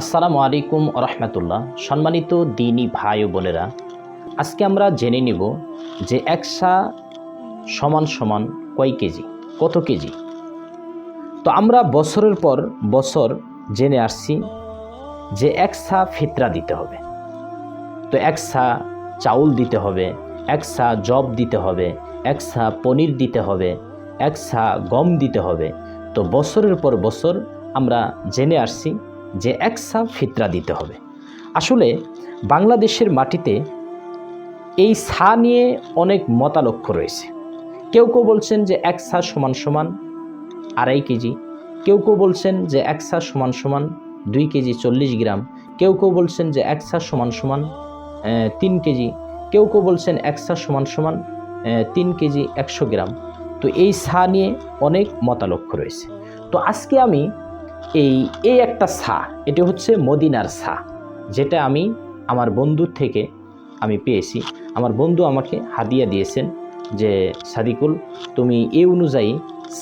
আসসালামু আলাইকুম রহমতুল্লাহ। সম্মানিত দিনী ভাই ও বোনেরা, আজকে আমরা জেনে নিব যে একসা সমান সমান কয় কেজি, কত কেজি? তো আমরা বছরের পর বছর জেনে আসছি যে একসা ফিতরা দিতে হবে। তো একসা চাউল দিতে হবে একসা জব দিতে হবে একসা পনির দিতে হবে একসা গম দিতে হবে। তো বছরের পর বছর আমরা জেনে আসছি যে এক একসা ফিতরা দিতে হবে। আসলে বাংলাদেশের মাটিতে এই সা নিয়ে অনেক মতালক্ষ্য রয়েছে। কেউ কেউ বলছেন যে এক সা সমান সমান আড়াই কেজি। কেউ কেউ বলছেন যে এক সা সমান সমান দুই কেজি চল্লিশ গ্রাম। কেউ কেউ বলছেন যে এক সা সমান সমান তিন কেজি। কেউ কেউ বলছেন এক সা সমান সমান তিন কেজি একশো গ্রাম। তো এই সা নিয়ে অনেক মতালক্ষ্য রয়েছে। তো আজকে আমি এই এই একটা সা, এটি হচ্ছে মদিনার সা, যেটা আমি আমার বন্ধুর থেকে আমি পেয়েছি। আমার বন্ধু আমাকে হাদিয়া দিয়েছেন যে, সাদিকুল, তুমি এ অনুযায়ী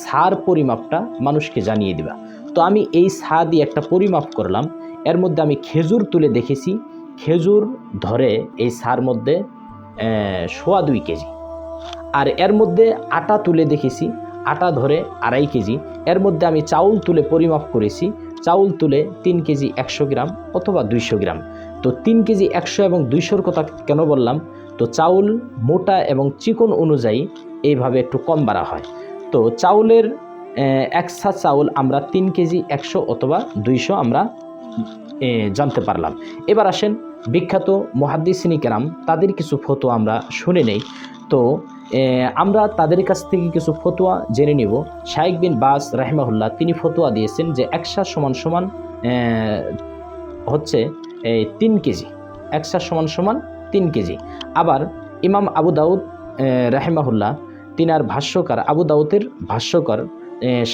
সার পরিমাপটা মানুষকে জানিয়ে দিবা। তো আমি এই সা দিয়ে একটা পরিমাপ করলাম। এর মধ্যে আমি খেজুর তুলে দেখেছি। খেজুর ধরে এই সার মধ্যে সোয়া দুই কেজি। আর এর মধ্যে আটা তুলে দেখেছি। আটা ধরে আড়াই কেজি। এর মধ্যে আমি চাউল তুলে পরিমাপ করেছি। চাউল তুলে তিন কেজি একশো গ্রাম অথবা দুইশো গ্রাম। তো তিন কেজি একশো এবং দুইশোর কথা কেন বললাম? তো চাউল মোটা এবং চিকন অনুযায়ী এইভাবে একটু কম বাড়া হয়। তো চাউলের একসা চাউল আমরা তিন কেজি একশো অথবা দুইশো আমরা জানতে পারলাম। এবার আসেন বিখ্যাত মহাদ্দিসিনী কেরাম, তাদের কিছু ফটো আমরা শুনে নেই। তো আমরা তাদের কাছ থেকে কিছু ফতোয়া জেনে নিব। শাইক বিন বাস রাহেমাহুল্লাহ, তিনি ফতোয়া দিয়েছেন যে একশা সমান সমান হচ্ছে এই তিন কেজি। একশা সমান সমান তিন কেজি। আবার ইমাম আবু দাউদ রাহেমাহুল্লাহ, তিনার ভাষ্যকার, আবু দাউদের ভাষ্যকার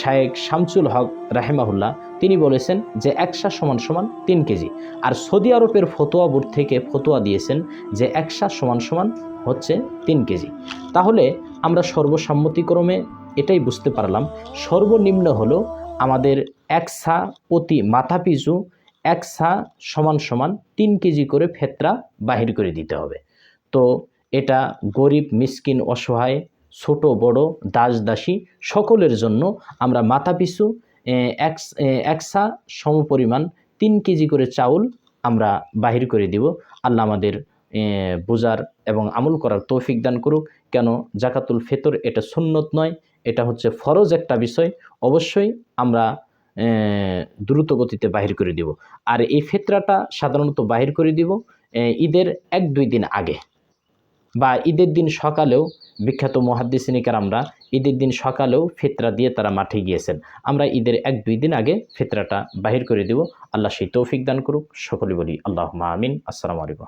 শায়েক শামসুল হক রাহেমাহুল্লাহ, তিনি বলেছেন যে একশা সমান সমান তিন কেজি। আর সৌদি আরবের ফতোয়া বোর্ড থেকে ফতোয়া দিয়েছেন যে একশা সমান সমান হচ্ছে তিন কেজি। তাহলে আমরা সর্বসম্মতিক্রমে এটাই বুঝতে পারলাম, সর্বনিম্ন হলো আমাদের এক সা প্রতি মাথা পিছু এক সা সমান সমান তিন কেজি করে ফেতরা বাহির করে দিতে হবে। তো এটা গরিব, মিসকিন, অসহায় ছোট বড় দাস দাসী সকলের জন্য আমরা মাথা পিছু এ, এক এ, একসা সমপরিমাণ তিন কেজি করে চাউল আমরা বাহির করে দিব। আল্লাহ আমাদের বোঝার এবং আমল করার তৌফিক দান করুক। কেন? জাকাতুল ফেতর এটা সুন্নত নয় এটা হচ্ছে ফরজ একটা বিষয়। অবশ্যই আমরা দ্রুত গতিতে বাহির করে দিব। আর এই ফেতরাটা সাধারণত বাহির করে দিব ঈদের এক দুই দিন আগে। বা ঈদের দিন সকালেও বিখ্যাত মহাদ্দিসিনিকার আমরা ঈদের দিন সকালেও ফিতরা দিয়ে তারা মাঠে গিয়েছেন। আমরা ঈদের এক দুই দিন আগে ফিতরাটা বাহির করে দেব। আল্লাহ সেই তৌফিক দান করুক। সকলে বলি আল্লাহ আমিন। আসসালামু আলাইকুম।